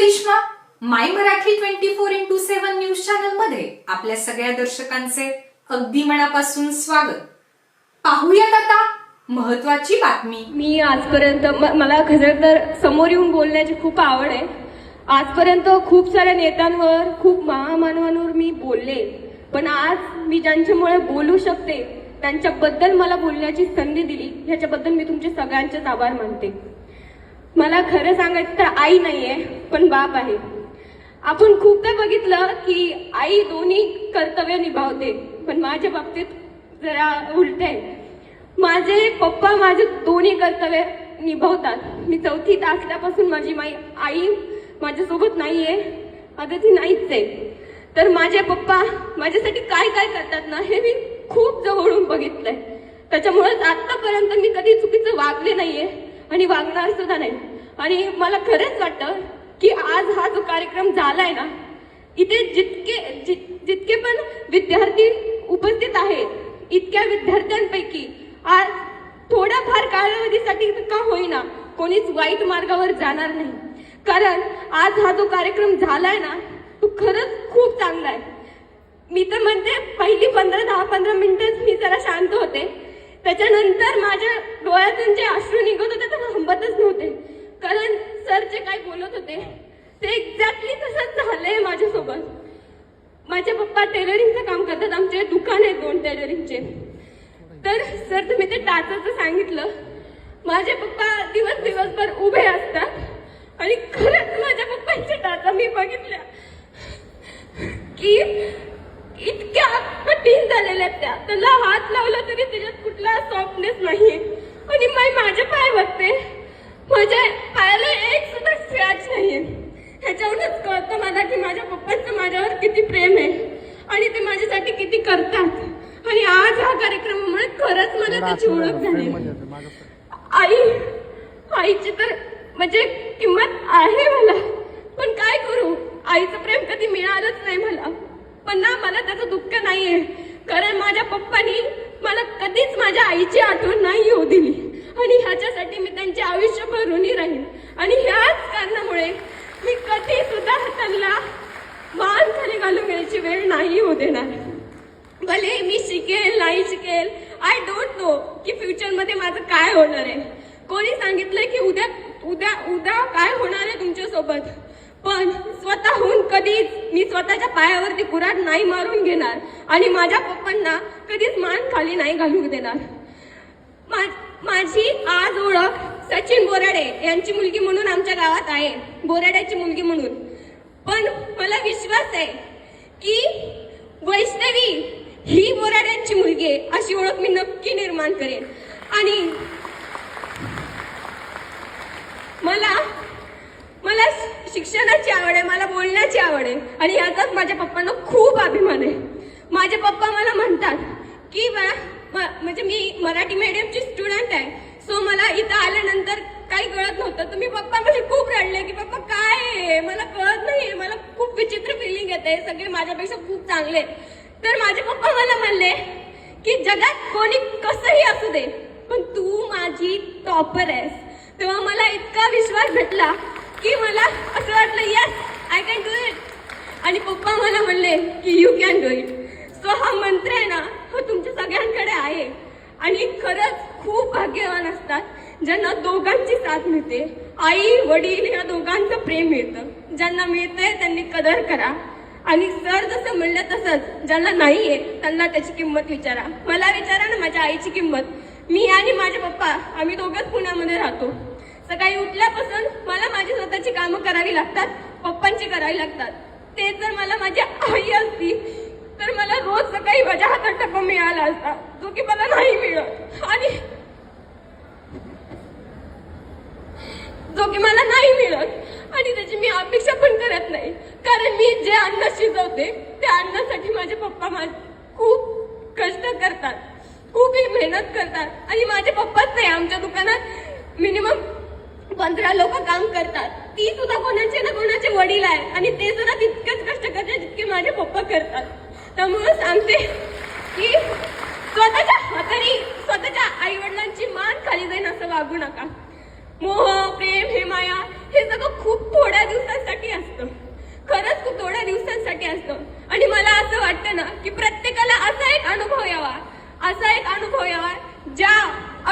Karishma my Marathi twenty four into seven news चॅनलमध्ये आपल्या सगळ्या दर्शकांचे अगदी मनापासून स्वागत. पाहूयात आता महत्वाची बातमी. मी आजपर्यंत मला खरं तर समोर येऊन बोलण्याची खूप आवड आहे. आजपर्यंत खूप साऱ्या नेत्यांवर खूप महामानवांवर मी बोलले. पण आज मी ज्यांच्यामुळे बोलू शकते त्यांच्याबद्दल मला बोलण्याची संधी दिली ह्याच्याबद्दल मी तुमचे सगळ्यांचेच आभार मानते. मला खरं सांगायचं तर आई नाहीये पण बाप आहे. आपण खूपदा बघितलं की आई दोन्ही कर्तव्य निभावते पण माझ्या बाबतीत जरा उलट आहे. माझे पप्पा माझे दोन्ही कर्तव्य निभावतात. मी चौथीत असल्यापासून माझी माई आई माझ्यासोबत नाही आहे आता ती नाहीच आहे. तर माझे पप्पा माझ्यासाठी काय काय करतात ना हे मी खूप जवळून बघितलंय. त्याच्यामुळेच आत्तापर्यंत मी कधी चुकीचं वागले नाहीये आणि वागणार सुद्धा नाही. आणि मला खरंच वाटतं की आज हा जो कार्यक्रम झालाय ना इथे जितके जि- जितके पण विद्यार्थी उपस्थित आहेत इतक्या विद्यार्थ्यांपैकी आज थोड्याफार कालावधीसाठी का होईना कोणीच वाईट मार्गावर जाणार नाही. कारण आज हा जो कार्यक्रम झालाय ना तो खरंच खूप चांगला आहे मी तर म्हणते पहिली पंधरा दहा पंधरा मिनिटं मी जरा शांत होते. त्याच्यानंतर माझ्या डोळ्यातून जे अश्रू निघत होते ते थांबतच नव्हते. कारण सर जे काय बोलत होते ते एक्झॅक्टली तसंच झालंय माझ्यासोबत. माझे पप्पा टेलरिंगचं काम करतात आमचे दुकान आहे दोन टेलरिंगचे तर सर तुम्ही ते टाचाचं सांगितलं. माझे पप्पा दिवस दिवसभर उभे असतात. आणि खरंच माझ्या पप्पांच्या टाचा मी बघितल्या की आहेत त्या. त्याला हात लावला तरी त्याच्यात कुठला सॉफ्टनेस नाही आणि मी माझे पाय बघते. माझ्या पायाला एक सुद्धा स्क्रॅच नाहीये. ह्याच्यावरूनच कळतं मला की माझ्या पप्पांचं माझ्यावर किती प्रेम आहे. आणि ते माझ्यासाठी किती करतात. आणि आज हा कार्यक्रमामुळे खरंच मला त्याची ओळख झाली. आई आईची तर म्हणजे किंमत आहे मला. पण काय करू? आईचं प्रेम कधी मिळालंच नाही मला. पण ना मला त्याचं दुःख नाहीये. कारण माझ्या पप्पानी मला कधीच माझ्या आईची आठवण नाही येऊ दिली. आणि ह्याच्यासाठी मी त्यांचे आयुष्यभर ऋणी राहील आणि ह्याच कारणामुळे मी कधी सुद्धा त्यांना मान खाली घालून घ्यायची वेळ नाही येऊ देणार. भले मी शिकेल नाही शिकेल आय डोंट नो की फ्युचरमध्ये माझं काय होणार आहे. कोणी सांगितलंय की उद्या उद्या उद्या काय होणार आहे तुमच्यासोबत? पण स्वतःहून कधीच मी स्वतःच्या पायावरती कुराड नाही मारून घेणार आणि माझ्या पप्पांना कधीच मान खाली नाही घालू देणार. मा- माझी आज ओळख सचिन बोराडे यांची मुलगी म्हणून आमच्या गावात आहे बोराड्याची मुलगी म्हणून. पण मला विश्वास आहे की वैष्णवी ही बोराड्यांची मुलगी आहे अशी ओळख मी नक्की निर्माण करेन. आणि मला मला शिक्षणाची आवड आहे मला बोलण्याची आवड आहे. आणि याचाच माझ्या पप्पांना खूप अभिमान आहे. माझे पप्पा मला म्हणतात की म्हणजे मी मराठी मीडियमची स्टुडंट आहे. सो मला इथं आल्यानंतर काही कळत नव्हतं. तर मी पप्पा म्हणजे खूप रडले की पप्पा काय आहे? मला कळत नाही मला खूप विचित्र फिलिंग येते सगळे माझ्यापेक्षा खूप चांगले आहेत. तर माझे पप्पा मला म्हणले की जगात कोणी कसंही असू दे पण तू माझी टॉपर आहेस. तेव्हा मला इतका विश्वास भेटला की मला असं वाटलं yes I can do it आणि पप्पा मला म्हणले की you can do it so हा मंत्र आहे ना हा तुमच्या सगळ्यांकडे आहे. आणि खरंच खूप भाग्यवान असतात ज्यांना दोघांची साथ मिळते. आई वडील या दोघांचं प्रेम मिळतं. ज्यांना मिळतंय त्यांनी कदर करा. आणि सर जसं म्हणलं तसंच ज्यांना नाही आहे त्यांना त्याची किंमत विचारा. मला विचारा ना माझ्या आईची किंमत. मी आणि माझे पप्पा आम्ही दोघंच पुण्यामध्ये राहतो. सकाळी उठल्यापासून मला माझी स्वतःची कामं करावी लागतात पप्पांची करावी लागतात. ते जर मला माझी आई असती तर मला रोज सकाळी माझ्या हातात टप्पा मिळाला असता जो की मला नाही मिळत. आणि जो की मला नाही मिळत. आणि त्याची मी अपेक्षा पण करत नाही. कारण मी जे अन्न शिजवते त्या अन्नासाठी माझे पप्पा माझ खूप कष्ट करतात. खूप मेहनत करतात. आणि माझे पप्पाच नाही आमच्या दुकानात मिनिमम पंधरा लोक काम करतात. ती सुद्धा कोणाचे ना कोणाचे वडील आहेत. आणि ते सुद्धा तितकेच कष्ट करतात जितके माझे पप्पा करतात. त्यामुळे सांगते की स्वतःच्या हाताने स्वतःच्या आई वडिलांची मान खाली जाईन असं वागू नका. मोह प्रेम हे माया हे सगळं खूप थोड्या दिवसांसाठी असतं. खरंच खूप थोड्या दिवसांसाठी असतं. आणि मला असं वाटतं ना की प्रत्येकाला असा एक अनुभव यावा. असा एक अनुभव यावा ज्या